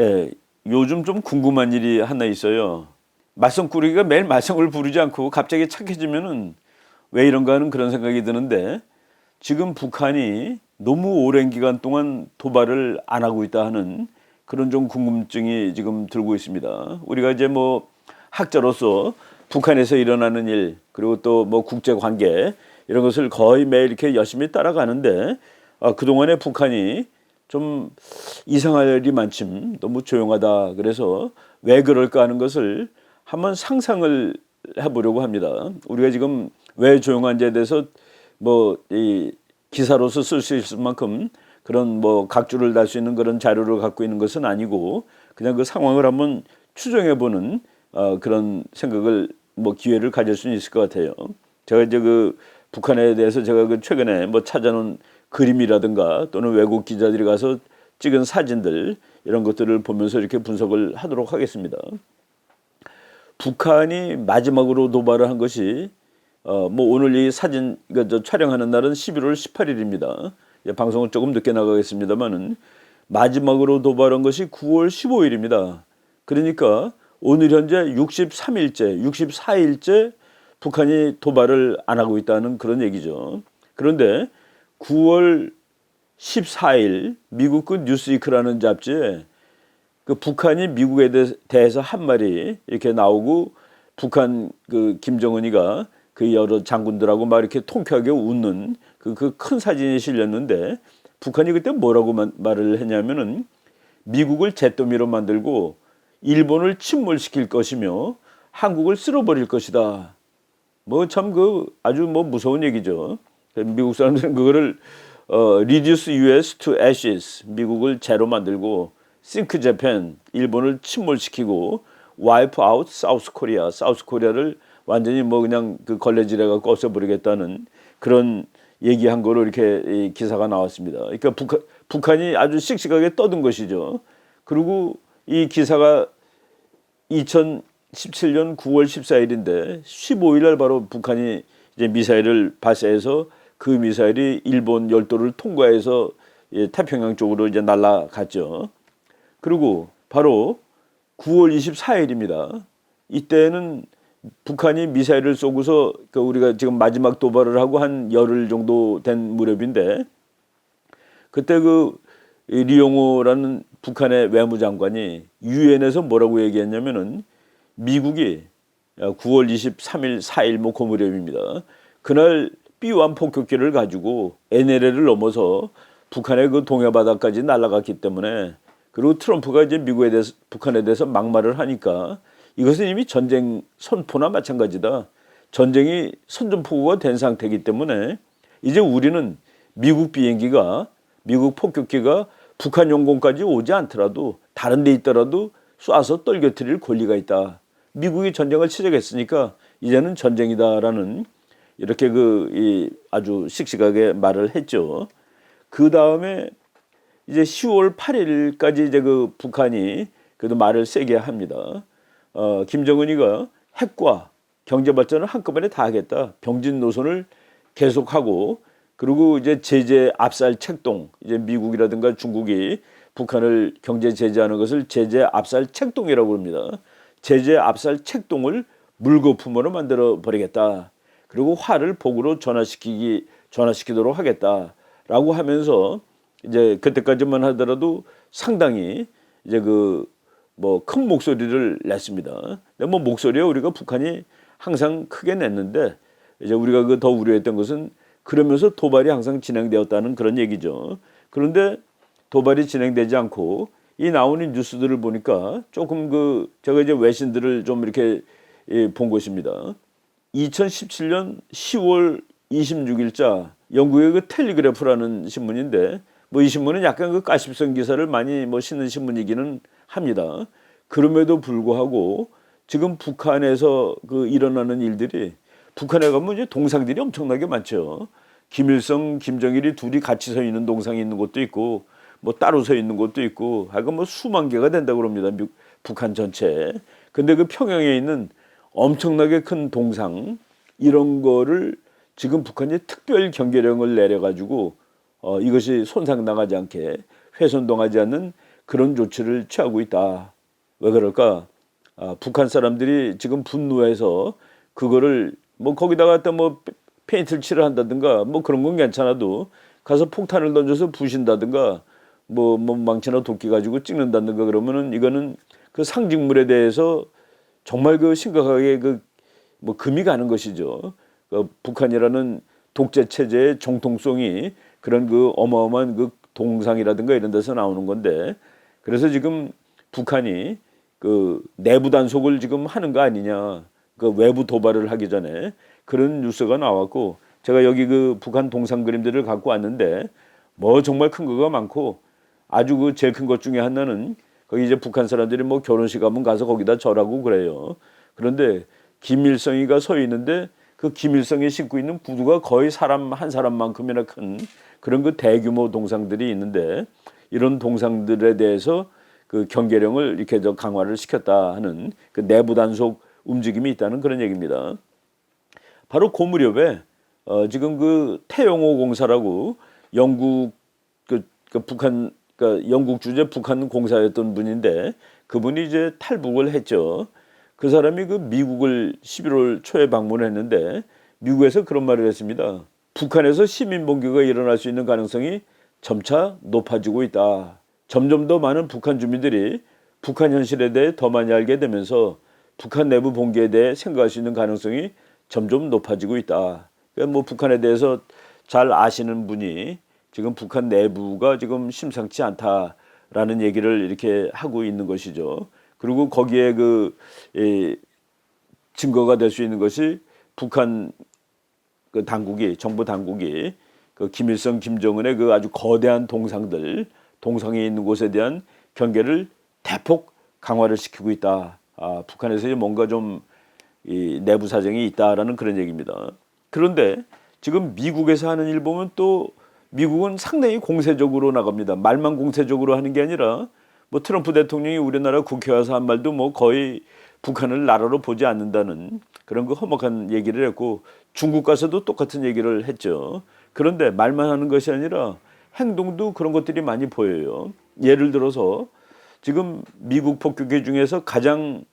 예, 요즘 좀 궁금한 일이 하나 있어요. 말썽꾸러기가 매일 말썽을 부르지 않고 갑자기 착해지면은 왜 이런가 하는 그런 생각이 드는데 지금 북한이 너무 오랜 기간 동안 도발을 안 하고 있다 하는 그런 좀 궁금증이 지금 들고 있습니다. 우리가 이제 뭐 학자로서 북한에서 일어나는 일 그리고 또 뭐 국제 관계 이런 것을 거의 매일 이렇게 열심히 따라가는데 아, 그동안에 북한이 좀 이상할 일이 많침 너무 조용하다 그래서 왜 그럴까 하는 것을 한번 상상을 해보려고 합니다. 우리가 지금 왜 조용한지에 대해서 뭐 이 기사로서 쓸 수 있을 만큼 그런 뭐 각주를 달 수 있는 그런 자료를 갖고 있는 것은 아니고 그냥 그 상황을 한번 추정해 보는 어, 그런 생각을 뭐 기회를 가질 수는 있을 것 같아요. 제가 이제 그 북한에 대해서 제가 그 최근에 뭐 찾아놓은 그림이라든가 또는 외국 기자들이 가서 찍은 사진들 이런 것들을 보면서 이렇게 분석을 하도록 하겠습니다. 북한이 마지막으로 도발을 한 것이 어 뭐 오늘 이 사진 그저 촬영하는 날은 11월 18일입니다. 예, 방송을 조금 늦게 나가겠습니다만은 마지막으로 도발한 것이 9월 15일입니다. 그러니까 오늘 현재 63일째, 64일째 북한이 도발을 안 하고 있다는 그런 얘기죠. 그런데 9월 14일 미국 그 뉴스위크라는 잡지에 그 북한이 미국에 대- 대해서 한 말이 이렇게 나오고 북한 그 김정은이가 그 여러 장군들하고 막 이렇게 통쾌하게 웃는 그그큰 사진이 실렸는데 북한이 그때 뭐라고 만- 말을 했냐면은 미국을 잿더미로 만들고 일본을 침몰시킬 것이며 한국을 쓸어버릴 것이다. 뭐 참 그 아주 뭐 무서운 얘기죠. 미국 사람들은 그거를 어, reduce US to ashes 미국을 재로 만들고 sink Japan 일본을 침몰시키고 wipe out South Korea South Korea를 완전히 뭐 그냥 그 걸레질해 갖고 없애버리겠다는 그런 얘기한 거로 이렇게 이 기사가 나왔습니다. 그러니까 북한, 북한이 아주 씩씩하게 떠든 것이죠. 그리고 이 기사가 2017년 9월 14일인데 15일 날 바로 북한이 이제 미사일을 발사해서 그 미사일이 일본 열도를 통과해서 예, 태평양 쪽으로 이제 날아갔죠. 그리고 바로 9월 24일입니다. 이때는 북한이 미사일을 쏘고서 그 우리가 지금 마지막 도발을 하고 한 열흘 정도 된 무렵인데 그때 그 리용호라는 북한의 외무장관이 유엔에서 뭐라고 얘기했냐면은 미국이 9월 23일, 4일 뭐그 무렵입니다. 그날 B1 폭격기를 가지고 NLL을 넘어서 북한의 그 동해 바다까지 날아갔기 때문에 그리고 트럼프가 이제 미국에 대해서 북한에 대해서 막말을 하니까 이것은 이미 전쟁 선포나 마찬가지다. 전쟁이 선전포고가 된 상태이기 때문에 이제 우리는 미국 비행기가 미국 폭격기가 북한 영공까지 오지 않더라도 다른 데 있더라도 쏴서 떨겨뜨릴 권리가 있다. 미국이 전쟁을 시작했으니까 이제는 전쟁이다라는 이렇게 그 이 아주 씩씩하게 말을 했죠. 그 다음에 이제 10월 8일까지 이제 그 북한이 그래도 말을 세게 합니다. 어, 김정은이가 핵과 경제 발전을 한꺼번에 다 하겠다. 병진 노선을 계속하고 그리고 이제 제재 압살 책동 이제 미국이라든가 중국이 북한을 경제 제재하는 것을 제재 압살 책동이라고 합니다. 제재 압살 책동을 물거품으로 만들어 버리겠다. 그리고 화를 복으로 전환시키기 전환시키도록 하겠다라고 하면서 이제 그때까지만 하더라도 상당히 이제 그 뭐 큰 목소리를 냈습니다. 근데 뭐 목소리에 우리가 북한이 항상 크게 냈는데 이제 우리가 그 더 우려했던 것은 그러면서 도발이 항상 진행되었다는 그런 얘기죠. 그런데 도발이 진행되지 않고 이 나오는 뉴스들을 보니까 조금 그 제가 이제 외신들을 좀 이렇게 예, 본 것입니다. 2017년 10월 26일자 영국의 그 텔리그래프라는 신문인데 뭐 이 신문은 약간 그 가십성 기사를 많이 뭐 싣는 신문이기는 합니다. 그럼에도 불구하고 지금 북한에서 그 일어나는 일들이 북한에 가면 이제 동상들이 엄청나게 많죠. 김일성, 김정일이 둘이 같이 서 있는 동상이 있는 곳도 있고 뭐 따로 서 있는 곳도 있고 하여간 뭐 수만 개가 된다고 그럽니다. 미- 북한 전체. 근데 그 평양에 있는 엄청나게 큰 동상 이런 거를 지금 북한이 특별 경계령을 내려 가지고 어, 이것이 손상 나가지 않게 훼손당하지 않는 그런 조치를 취하고 있다. 왜 그럴까? 아, 북한 사람들이 지금 분노해서 그거를 뭐 거기다가 갖다 뭐 페인트를 칠한다든가 뭐 그런 건 괜찮아도 가서 폭탄을 던져서 부신다든가 뭐, 뭐 망치나 도끼 가지고 찍는다든가 그러면은 이거는 그 상징물에 대해서 정말 그 심각하게 그 뭐 금이 가는 것이죠. 그 북한이라는 독재 체제의 정통성이 그런 그 어마어마한 그 동상이라든가 이런 데서 나오는 건데 그래서 지금 북한이 그 내부 단속을 지금 하는 거 아니냐 그 외부 도발을 하기 전에 그런 뉴스가 나왔고 제가 여기 그 북한 동상 그림들을 갖고 왔는데 뭐 정말 큰 거가 많고 아주 그 제일 큰 것 중에 하나는 거기 이제 북한 사람들이 뭐 결혼식 하면 가서 거기다 절하고 그래요. 그런데 김일성이가 서 있는데 그 김일성이 신고 있는 구두가 거의 사람 한 사람만큼이나 큰 그런 그 대규모 동상들이 있는데 이런 동상들에 대해서 그 경계령을 이렇게 저 강화를 시켰다 하는 그 내부 단속 움직임이 있다는 그런 얘기입니다. 바로 그 무렵에 어, 지금 그 태영호 공사라고 영국 그, 그 북한 그 영국 주재 북한 공사였던 분인데 그분이 이제 탈북을 했죠. 그 사람이 그 미국을 11월 초에 방문했는데 미국에서 그런 말을 했습니다. 북한에서 시민 봉기가 일어날 수 있는 가능성이 점차 높아지고 있다. 점점 더 많은 북한 주민들이 북한 현실에 대해 더 많이 알게 되면서 북한 내부 봉기에 대해 생각할 수 있는 가능성이 점점 높아지고 있다. 그러니까 뭐 북한에 대해서 잘 아시는 분이 지금 북한 내부가 지금 심상치 않다라는 얘기를 이렇게 하고 있는 것이죠. 그리고 거기에 그 이, 증거가 될 수 있는 것이 북한 그 당국이 정부 당국이 그 김일성, 김정은의 그 아주 거대한 동상들, 동상에 있는 곳에 대한 경계를 대폭 강화를 시키고 있다. 아, 북한에서 이제 뭔가 좀 이 내부 사정이 있다라는 그런 얘기입니다. 그런데 지금 미국에서 하는 일 보면 또 미국은 상당히 공세적으로 나갑니다. 말만 공세적으로 하는 게 아니라 뭐 트럼프 대통령이 우리나라 국회 와서 한 말도 뭐 거의 북한을 나라로 보지 않는다는 그런 그 험악한 얘기를 했고 중국 가서도 똑같은 얘기를 했죠. 그런데 말만 하는 것이 아니라 행동도 그런 것들이 많이 보여요. 예를 들어서 지금 미국 폭격기 중에서 가장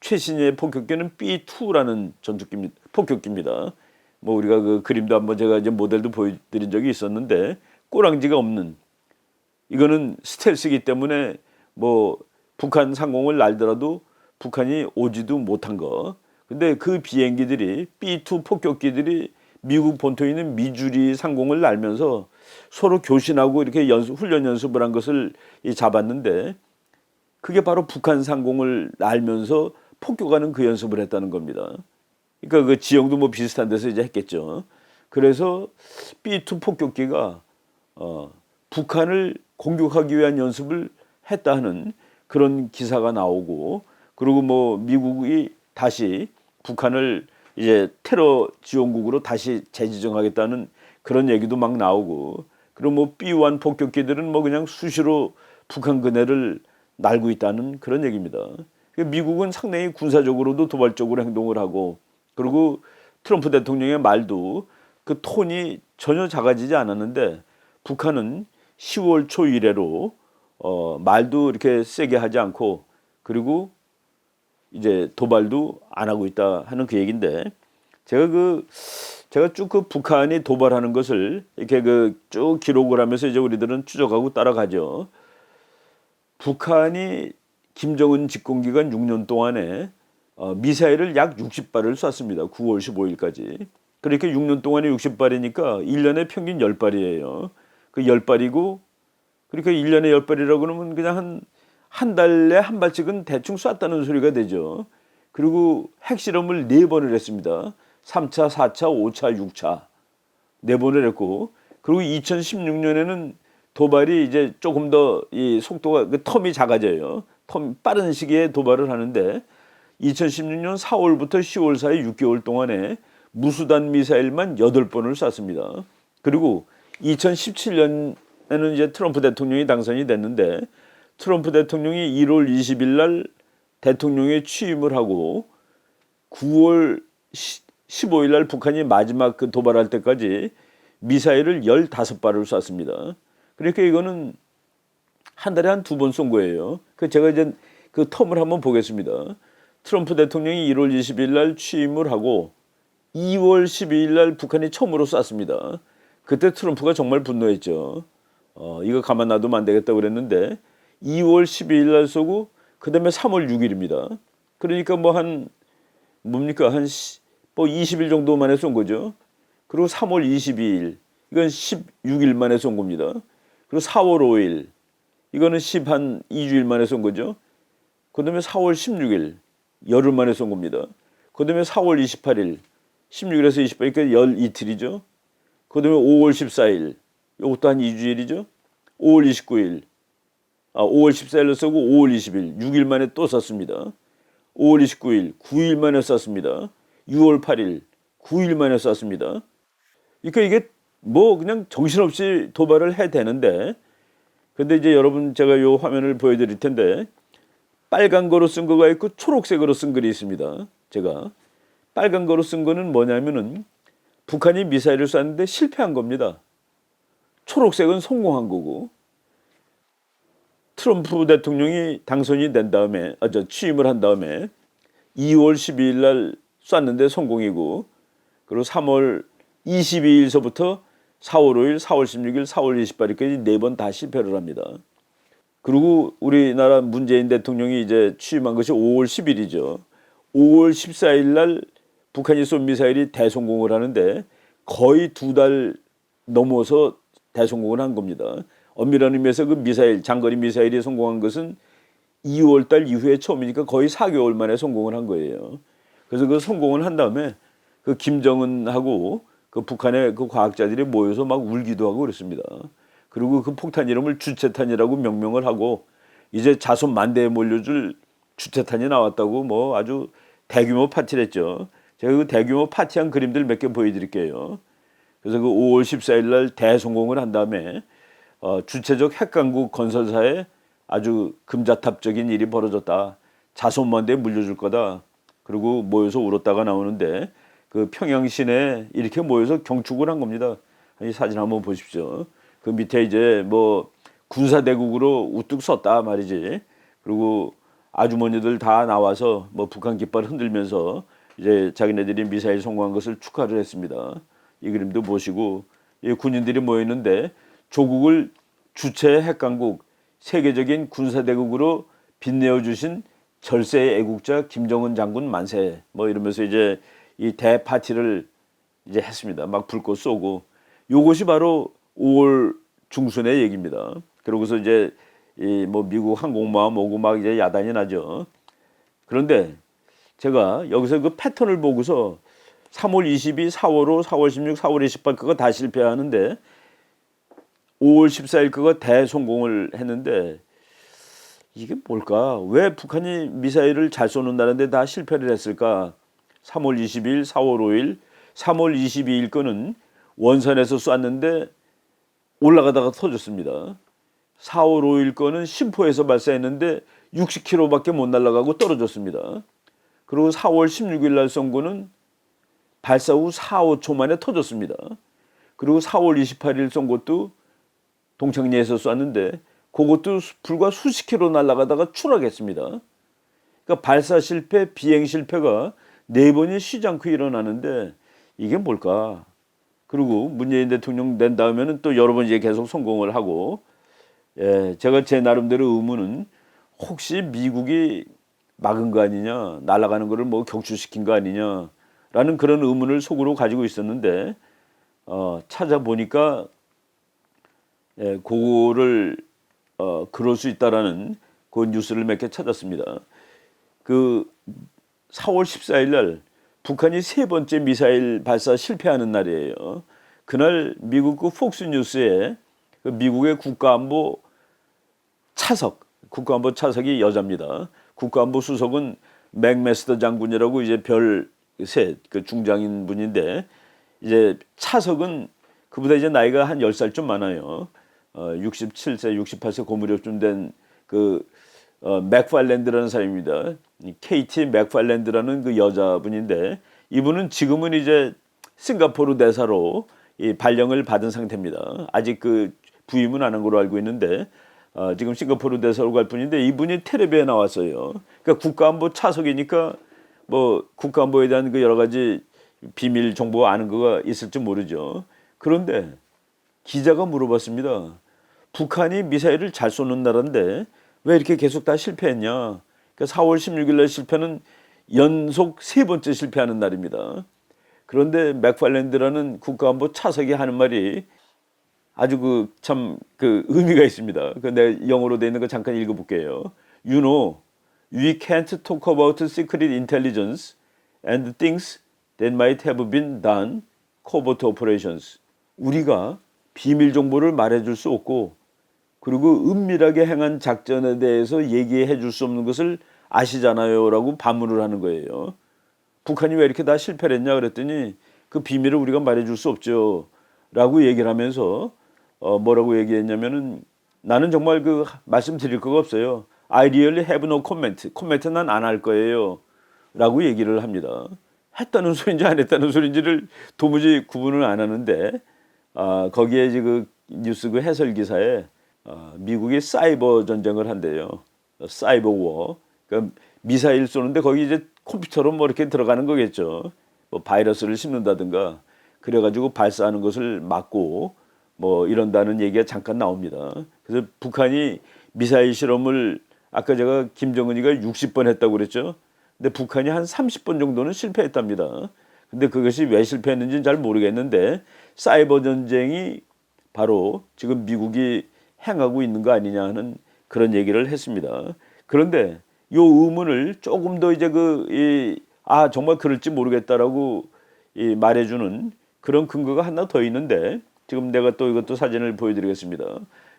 최신의 폭격기는 B2라는 전투기입니다. 폭격기입니다. 뭐 우리가 그 그림도 한번 제가 이제 모델도 보여드린 적이 있었는데 꼬랑지가 없는 이거는 스텔스이기 때문에 뭐 북한 상공을 날더라도 북한이 오지도 못한 거. 근데 그 비행기들이 B2 폭격기들이 미국 본토에 있는 미주리 상공을 날면서 서로 교신하고 이렇게 연습, 훈련 연습을 한 것을 이 잡았는데 그게 바로 북한 상공을 날면서 폭격하는 그 연습을 했다는 겁니다. 그러니까 그 지형도 뭐 비슷한 데서 이제 했겠죠. 그래서 B2 폭격기가 어, 북한을 공격하기 위한 연습을 했다 하는 그런 기사가 나오고 그리고 뭐 미국이 다시 북한을 이제 테러 지원국으로 다시 재지정하겠다는 그런 얘기도 막 나오고 그리고 뭐 B1 폭격기들은 뭐 그냥 수시로 북한 근해를 날고 있다는 그런 얘기입니다. 미국은 상당히 군사적으로도 도발적으로 행동을 하고 그리고 트럼프 대통령의 말도 그 톤이 전혀 작아지지 않았는데 북한은 10월 초 이래로 어, 말도 이렇게 세게 하지 않고 그리고 이제 도발도 안 하고 있다 하는 그 얘기인데 제가 그 제가 쭉 그 북한이 도발하는 것을 이렇게 그 쭉 기록을 하면서 이제 우리들은 추적하고 따라가죠. 북한이 김정은 집권 기간 6년 동안에 어, 미사일을 약 60발을 쐈습니다. 9월 15일까지. 그렇게 6년 동안에 60발이니까 1년에 평균 10발이에요. 그 10발이고 그러니까 1년에 10발이라고 그러면 그냥 한, 한 달에 한 발씩은 대충 쐈다는 소리가 되죠. 그리고 핵실험을 네 번을 했습니다. 3차, 4차, 5차, 6차. 네 번을 했고, 그리고 2016년에는 도발이 이제 조금 더 이 속도가, 그 텀이 작아져요. 텀, 빠른 시기에 도발을 하는데, 2016년 4월부터 10월 사이 6개월 동안에 무수단 미사일만 8번을 쐈습니다. 그리고 2017년 에는 이제 트럼프 대통령이 당선이 됐는데 트럼프 대통령이 1월 20일 날 대통령에 취임을 하고 9월 15일 날 북한이 마지막 그 도발할 때까지 미사일을 15발을 쐈습니다. 그러니까 이거는 한 달에 한 두 번 쏜 거예요. 그 제가 이제 그 텀을 한번 보겠습니다. 트럼프 대통령이 1월 20일 날 취임을 하고 2월 12일 날 북한이 처음으로 쐈습니다. 그때 트럼프가 정말 분노했죠. 어, 이거 가만 놔두면 안 되겠다 그랬는데 2월 12일 날 쏘고 그 다음에 3월 6일입니다. 그러니까 뭐 한 뭡니까 한 뭐 20일 정도 만에 쏜 거죠. 그리고 3월 22일 이건 16일 만에 쏜 겁니다. 그리고 4월 5일 이거는 10 한 2주일 만에 쏜 거죠. 그 다음에 4월 16일 열흘 만에 쏜 겁니다. 그 다음에 4월 28일 16일에서 28일 그러니까 열 이틀이죠. 그 다음에 5월 14일 이것도 한 2주일이죠. 5월 29일 아 5월 14일로 쏘고 5월 20일 6일 만에 또 쐈습니다. 5월 29일 9일 만에 쐈습니다. 6월 8일 9일 만에 쐈습니다. 그러니까 이게 뭐 그냥 정신없이 도발을 해 되는데 근데 이제 여러분 제가 요 화면을 보여드릴 텐데 빨간 거로 쓴 거가 있고 초록색으로 쓴 글이 있습니다. 제가 빨간 거로 쓴 거는 뭐냐면은 북한이 미사일을 쐈는데 실패한 겁니다. 초록색은 성공한 거고 트럼프 대통령이 당선이 된 다음에 아 저 취임을 한 다음에 2월 12일 날 쐈는데 성공이고 그리고 3월 22일서부터 4월 5일, 4월 16일, 4월 28일까지 네 번 다 실패를 합니다. 그리고 우리나라 문재인 대통령이 이제 취임한 것이 5월 10일이죠. 5월 14일 날 북한이 쏜 미사일이 대성공을 하는데 거의 두 달 넘어서 대성공을 한 겁니다. 엄밀한 의미에서 그 미사일 장거리 미사일이 성공한 것은 2월 달 이후에 처음이니까 거의 4개월 만에 성공을 한 거예요. 그래서 그 성공을 한 다음에 그 김정은하고 그 북한의 그 과학자들이 모여서 막 울기도 하고 그랬습니다. 그리고 그 폭탄 이름을 주체탄이라고 명명을 하고 이제 자손 만대에 몰려줄 주체탄이 나왔다고 뭐 아주 대규모 파티를 했죠. 제가 그 대규모 파티한 그림들 몇 개 보여드릴게요. 그래서 그 5월 14일 날 대성공을 한 다음에 어, 주체적 핵강국 건설사에 아주 금자탑적인 일이 벌어졌다. 자손만대에 물려줄 거다. 그리고 모여서 울었다가 나오는데 그 평양 시내에 이렇게 모여서 경축을 한 겁니다. 이 사진 한번 보십시오. 그 밑에 이제 뭐 군사 대국으로 우뚝 섰다 말이지. 그리고 아주머니들 다 나와서 뭐 북한 깃발 흔들면서 이제 자기네들이 미사일 성공한 것을 축하를 했습니다. 이 그림도 보시고 이 군인들이 모여 있는데 조국을 주체 핵강국 세계적인 군사 대국으로 빛내어 주신 절세의 애국자 김정은 장군 만세 뭐 이러면서 이제 이 대파티를 이제 했습니다. 막 불꽃 쏘고 요것이 바로 5월 중순의 얘기입니다. 그러고서 이제 이 뭐 미국 항공모함 오고 막 이제 야단이 나죠. 그런데 제가 여기서 그 패턴을 보고서 3월 22, 4월 5, 4월 16, 4월 28 그거 다 실패하는데 5월 14일 그거 대성공을 했는데 이게 뭘까? 왜 북한이 미사일을 잘 쏘는다는데 다 실패를 했을까? 3월 20일, 4월 5일, 3월 22일 거는 원산에서 쐈는데 올라가다가 터졌습니다. 4월 5일 거는 심포에서 발사했는데 60km밖에 못 날아가고 떨어졌습니다. 그리고 4월 16일 날쏜 거는 발사 후 4, 5초 만에 터졌습니다. 그리고 4월 28일 쏜 것도 동창리에서 쐈는데 그것도 불과 수십 킬로 날아가다가 추락했습니다. 그러니까 발사 실패, 비행 실패가 네 번이 쉬지 않고 일어나는데 이게 뭘까? 그리고 문재인 대통령 된 다음에는 또 여러 번 이제 계속 성공을 하고 예, 제가 제 나름대로 의문은 혹시 미국이 막은 거 아니냐, 날아가는 거를 뭐 격추시킨 거 아니냐라는 그런 의문을 속으로 가지고 있었는데 어, 찾아보니까 예, 그거를 어, 그럴 수 있다라는 그 뉴스를 몇 개 찾았습니다. 그 4월 14일 날 북한이 세 번째 미사일 발사 실패하는 날이에요. 그날 미국 그 폭스뉴스에 그 미국의 국가안보 차석, 국가안보 차석이 여자입니다. 국가안보 수석은 맥메스터 장군이라고 이제 별셋 그 중장인 분인데 이제 차석은 그보다 이제 나이가 한 10살 좀 많아요. 어, 67세, 68세 고무력쯤 된 그 어, 맥팔랜드라는 사람입니다. KT 맥팔랜드라는 그 여자분인데 이분은 지금은 이제 싱가포르 대사로 이 발령을 받은 상태입니다. 아직 그 부임은 안 한 걸로 알고 있는데 아, 지금 싱가포르 대사로 갈 분인데 이분이 텔레비에 나왔어요. 그러니까 국가안보 차석이니까 뭐 국가안보에 대한 그 여러 가지 비밀 정보 아는 거가 있을지 모르죠. 그런데 기자가 물어봤습니다. 북한이 미사일을 잘 쏘는 나라인데 왜 이렇게 계속 다 실패했냐? 그러니까 4월 16일 날 실패는 연속 세 번째 실패하는 날입니다. 그런데 맥팔랜드라는 국가안보 차석이 하는 말이 아주 그 참그 의미가 있습니다. 그 내가 영어로 돼 있는 거 잠깐 읽어볼게요. You know, we can't talk about secret intelligence and things that might have been done, covert operations. 우리가 비밀 정보를 말해줄 수 없고 그리고 은밀하게 행한 작전에 대해서 얘기해 줄 수 없는 것을 아시잖아요라고 반문을 하는 거예요. 북한이 왜 이렇게 다 실패를 했냐 그랬더니 그 비밀을 우리가 말해 줄 수 없죠. 라고 얘기를 하면서 어 뭐라고 얘기했냐면은 나는 정말 그 말씀드릴 거가 없어요. I really have no comment. 코멘트 난 안 할 거예요. 라고 얘기를 합니다. 했다는 소리인지 안 했다는 소리인지를 도무지 구분을 안 하는데 아, 거기에 지금 뉴스 그 해설 기사에 아, 미국이 사이버 전쟁을 한대요. 사이버 워. 그러니까 미사일 쏘는데 거기 이제 컴퓨터로 뭐 이렇게 들어가는 거겠죠. 뭐 바이러스를 심는다든가 그래가지고 발사하는 것을 막고 뭐 이런다는 얘기가 잠깐 나옵니다. 그래서 북한이 미사일 실험을 아까 제가 김정은이가 60번 했다고 그랬죠. 근데 북한이 한 30번 정도는 실패했답니다. 근데 그것이 왜 실패했는지는 잘 모르겠는데 사이버 전쟁이 바로 지금 미국이 행하고 있는 거 아니냐 하는 그런 얘기를 했습니다. 그런데 요 의문을 조금 더 이제 그, 이, 아, 정말 그럴지 모르겠다라고 이 말해주는 그런 근거가 하나 더 있는데 지금 내가 또 이것도 사진을 보여드리겠습니다.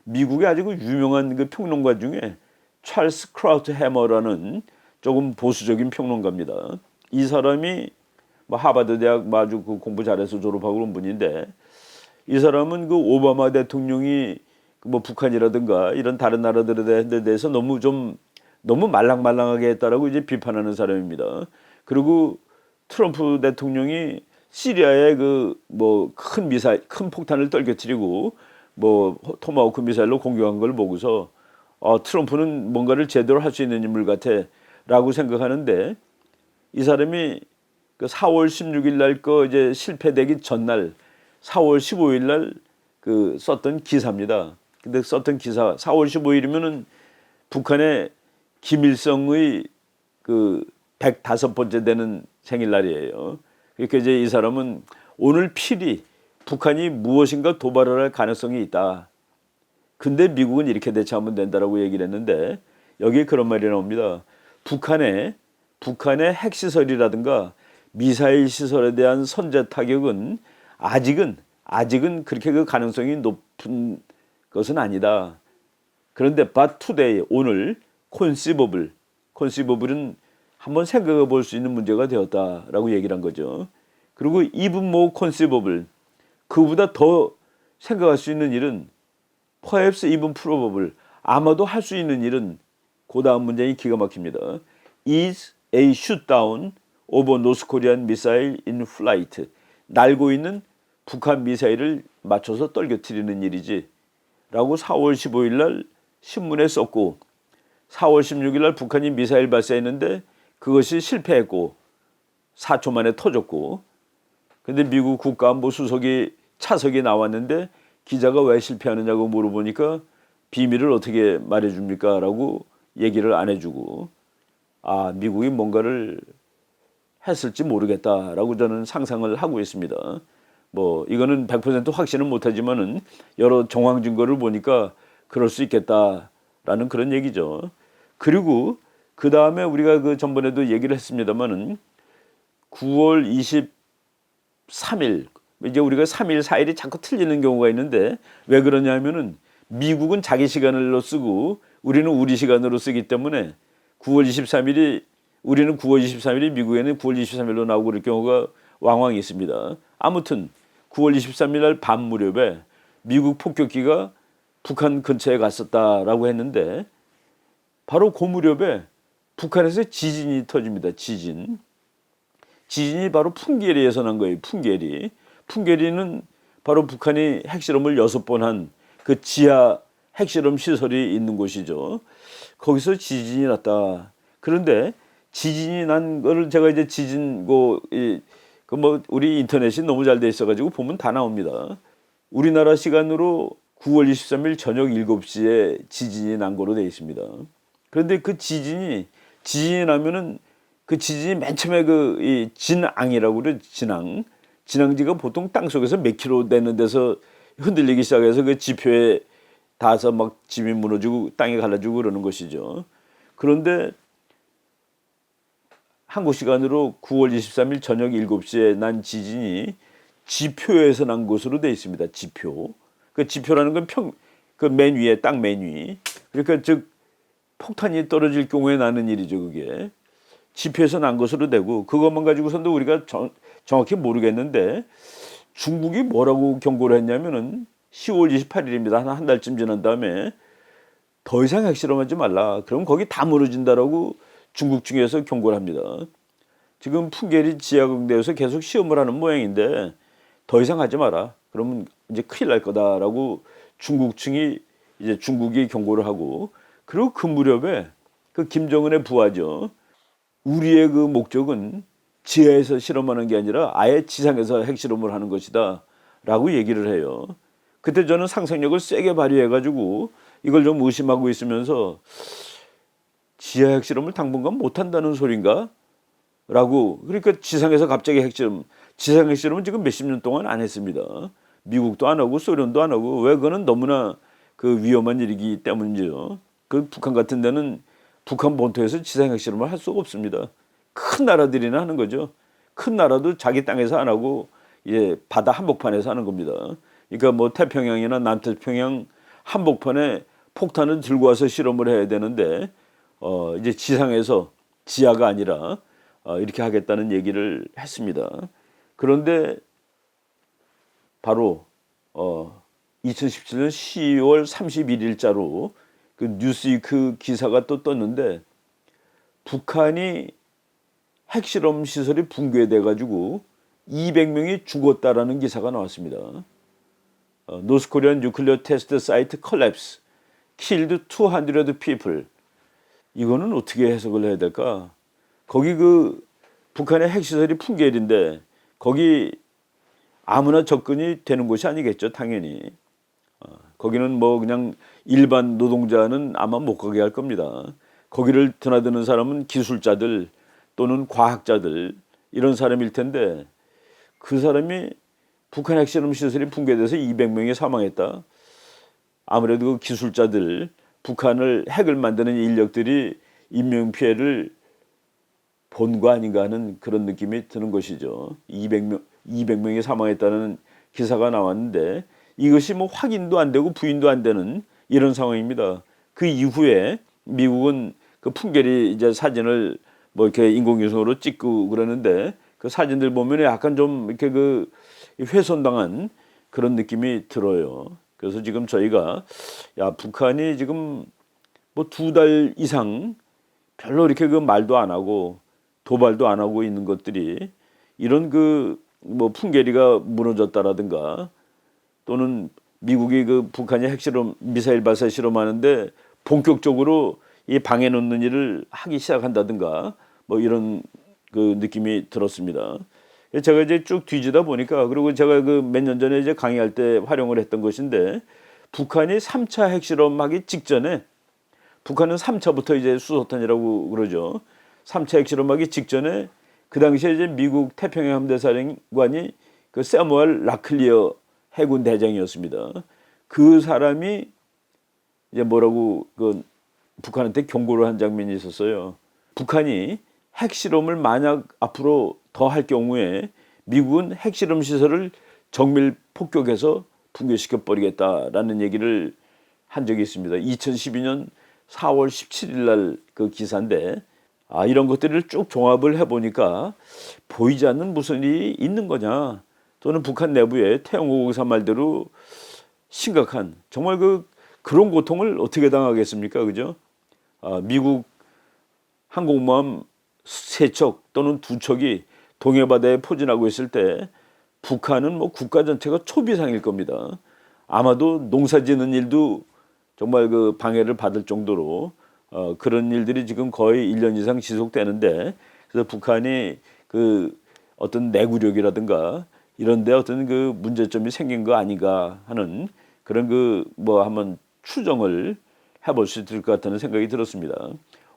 미국의 아주 그 유명한 그 평론가 중에 찰스 크라우트 해머라는 조금 보수적인 평론가입니다. 이 사람이 뭐 하버드 대학 마주 그 공부 잘해서 졸업하고 그런 분인데 이 사람은 그 오바마 대통령이 뭐 북한이라든가 이런 다른 나라들에 대해서 너무 좀 너무 말랑말랑하게 했다라고 이제 비판하는 사람입니다. 그리고 트럼프 대통령이 시리아에 그 뭐 큰 미사일, 큰 폭탄을 떨겨뜨리고 뭐 토마호크 미사일로 공격한 걸 보고서 어, 트럼프는 뭔가를 제대로 할 수 있는 인물 같아라고 생각하는데 이 사람이 그 4월 16일 날 거 이제 실패되기 전날 4월 15일 날 그 썼던 기사입니다. 근데 썼던 기사 4월 15일이면은 북한의 김일성의 그 105번째 되는 생일날이에요. 그러니까 이제 이 사람은 오늘 필히 북한이 무엇인가 도발을 할 가능성이 있다. 근데 미국은 이렇게 대처하면 된다라고 얘기를 했는데 여기에 그런 말이 나옵니다. 북한의 북한의 핵 시설이라든가 미사일 시설에 대한 선제 타격은 아직은 아직은 그렇게 그 가능성이 높은 것은 아니다. 그런데 today 오늘 conceivable conceivable은 한번 생각해 볼 수 있는 문제가 되었다라고 얘기를 한 거죠. 그리고 even more conceivable 그보다 더 생각할 수 있는 일은 perhaps even probable 아마도 할 수 있는 일은 그 다음 문장이 기가 막힙니다. is a shootdown of North Korean missile in flight 날고 있는 북한 미사일을 맞춰서 떨겨뜨리는 일이지 라고 4월 15일 날 신문에 썼고 4월 16일 날 북한이 미사일 발사했는데 그것이 실패했고 4초 만에 터졌고 근데 미국 국가안보 수석이 차석이 나왔는데 기자가 왜 실패하느냐고 물어보니까 비밀을 어떻게 말해줍니까? 라고 얘기를 안 해주고 아 미국이 뭔가를 했을지 모르겠다라고 저는 상상을 하고 있습니다. 뭐 이거는 100% 확신은 못하지만은 여러 정황 증거를 보니까 그럴 수 있겠다라는 그런 얘기죠. 그리고 그 다음에 우리가 그 전번에도 얘기를 했습니다만은 9월 23일 이제 우리가 3일 4일이 자꾸 틀리는 경우가 있는데 왜 그러냐면은 미국은 자기 시간으로 쓰고 우리는 우리 시간으로 쓰기 때문에 9월 23일이 우리는 9월 23일이 미국에는 9월 23일로 나오고 그럴 경우가 왕왕 있습니다. 아무튼 9월 23일 날 밤 무렵에 미국 폭격기가 북한 근처에 갔었다라고 했는데 바로 그 무렵에 북한에서 지진이 터집니다. 지진. 지진이 바로 풍계리에서 난 거예요. 풍계리. 풍계리는 바로 북한이 핵실험을 여섯 번 한 그 지하 핵실험 시설이 있는 곳이죠. 거기서 지진이 났다. 그런데 지진이 난 거를 제가 이제 지진 그 뭐 우리 인터넷이 너무 잘 돼 있어가지고 보면 다 나옵니다. 우리나라 시간으로 9월 23일 저녁 7시에 지진이 난 거로 돼 있습니다. 그런데 그 지진이 지진이 나면은 그 지진이 맨 처음에 그 이 진앙이라고 그래 진앙 진앙지가 보통 땅 속에서 몇 킬로 되는 데서 흔들리기 시작해서 그 지표에 닿아서 막 집이 무너지고 땅이 갈라지고 그러는 것이죠. 그런데 한국 시간으로 9월 23일 저녁 7시에 난 지진이 지표에서 난 것으로 돼 있습니다. 지표. 그 지표라는 건 평 그 맨 위에 땅 맨 위. 그러니까 즉 폭탄이 떨어질 경우에 나는 일이죠, 그게. 지표에서 난 것으로 되고 그것만 가지고선도 우리가 정, 정확히 모르겠는데 중국이 뭐라고 경고를 했냐면은 10월 28일입니다. 한, 한 달쯤 지난 다음에 더 이상 핵실험하지 말라. 그럼 거기 다 무너진다라고 중국 측에서 경고를 합니다. 지금 풍계리 지하공대에서 계속 시험을 하는 모양인데 더 이상 하지 마라. 그러면 이제 큰일 날 거다라고 중국 측이 이제 중국이 경고를 하고 그리고 그 무렵에 그 김정은의 부하죠. 우리의 그 목적은 지하에서 실험하는 게 아니라 아예 지상에서 핵실험을 하는 것이다 라고 얘기를 해요. 그때 저는 상상력을 세게 발휘해 가지고 이걸 좀 의심하고 있으면서 지하 핵실험을 당분간 못 한다는 소린가? 라고 그러니까 지상에서 갑자기 핵실험 지상 핵실험은 지금 몇십 년 동안 안 했습니다. 미국도 안 하고 소련도 안 하고 왜 그거는 너무나 그 위험한 일이기 때문이죠. 그 북한 같은 데는 북한 본토에서 지상 핵실험을 할 수가 없습니다. 큰 나라들이나 하는 거죠. 큰 나라도 자기 땅에서 안 하고 예, 바다 한복판에서 하는 겁니다. 그러니까 뭐 태평양이나 남태평양 한복판에 폭탄을 들고 와서 실험을 해야 되는데 어 이제 지상에서 지하가 아니라 어 이렇게 하겠다는 얘기를 했습니다. 그런데 바로 어 2017년 10월 31일자로 그 뉴스위크 기사가 또 떴는데 북한이 핵실험 시설이 붕괴돼 가지고 200명이 죽었다라는 기사가 나왔습니다. 어, 노스코리안 뉴클리어 테스트 사이트 컬랩스 killed 200 people. 이거는 어떻게 해석을 해야 될까? 거기 그 북한의 핵시설이 풍계일인데 거기 아무나 접근이 되는 곳이 아니겠죠, 당연히. 어, 거기는 뭐 그냥 일반 노동자는 아마 못 가게 할 겁니다. 거기를 드나드는 사람은 기술자들 또는 과학자들 이런 사람일 텐데 그 사람이 북한 핵실험 시설이 붕괴돼서 200명이 사망했다. 아무래도 그 기술자들 북한을 핵을 만드는 인력들이 인명 피해를 본 거 아닌가 하는 그런 느낌이 드는 것이죠. 200명 200명이 사망했다는 기사가 나왔는데 이것이 뭐 확인도 안 되고 부인도 안 되는 이런 상황입니다. 그 이후에 미국은 그 풍계리 이제 사진을 뭐 이렇게 인공위성으로 찍고 그러는데 그 사진들 보면 약간 좀 이렇게 그 훼손당한 그런 느낌이 들어요. 그래서 지금 저희가 야 북한이 지금 뭐 두 달 이상 별로 이렇게 그 말도 안 하고 도발도 안 하고 있는 것들이 이런 그 뭐 풍계리가 무너졌다라든가 또는 미국이 그 북한이 핵실험 미사일 발사 실험하는데 본격적으로 이 방해 놓는 일을 하기 시작한다든가 뭐 이런 그 느낌이 들었습니다. 제가 이제 쭉 뒤지다 보니까 그리고 제가 그 몇 년 전에 이제 강의할 때 활용을 했던 것인데 북한이 3차 핵실험하기 직전에 북한은 3차부터 이제 수소탄이라고 그러죠. 3차 핵실험하기 직전에 그 당시에 이제 미국 태평양 함대 사령관이 그 세무얼 라클리어 해군 대장이었습니다. 그 사람이 이제 뭐라고 그 북한한테 경고를 한 장면이 있었어요. 북한이 핵실험을 만약 앞으로 더 할 경우에 미국은 핵실험 시설을 정밀 폭격해서 붕괴시켜 버리겠다라는 얘기를 한 적이 있습니다. 2012년 4월 17일 날 그 기사인데 아 이런 것들을 쭉 종합을 해 보니까 보이지 않는 무슨 일이 있는 거냐. 또는 북한 내부에 태영호 사 말대로 심각한 정말 그 그런 고통을 어떻게 당하겠습니까? 그죠? 아, 미국 항공모함 세 척 또는 두 척이 동해바다에 포진하고 있을 때 북한은 뭐 국가 전체가 초비상일 겁니다. 아마도 농사 짓는 일도 정말 그 방해를 받을 정도로 어, 그런 일들이 지금 거의 1년 이상 지속되는데 그래서 북한이 그 어떤 내구력이라든가 이런데 어떤 그 문제점이 생긴 거 아닌가 하는 그런 그 뭐 한번 추정을 해볼 수 있을 것 같다는 생각이 들었습니다.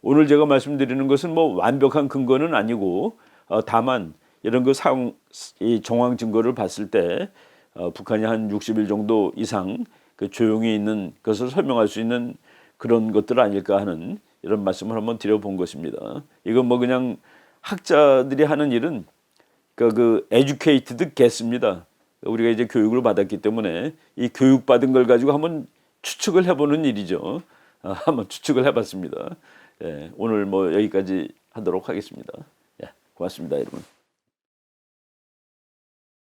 오늘 제가 말씀드리는 것은 뭐 완벽한 근거는 아니고 어, 다만 이런 그 상황 이 정황 증거를 봤을 때 어, 북한이 한 60일 정도 이상 그 조용히 있는 것을 설명할 수 있는 그런 것들 아닐까 하는 이런 말씀을 한번 드려본 것입니다. 이건 뭐 그냥 학자들이 하는 일은 그, 그 educated guess입니다. 우리가 이제 교육을 받았기 때문에 이 교육 받은 걸 가지고 한번 추측을 해보는 일이죠. 아, 한번 추측을 해봤습니다. 예, 오늘 뭐 여기까지 하도록 하겠습니다. 예, 고맙습니다, 여러분.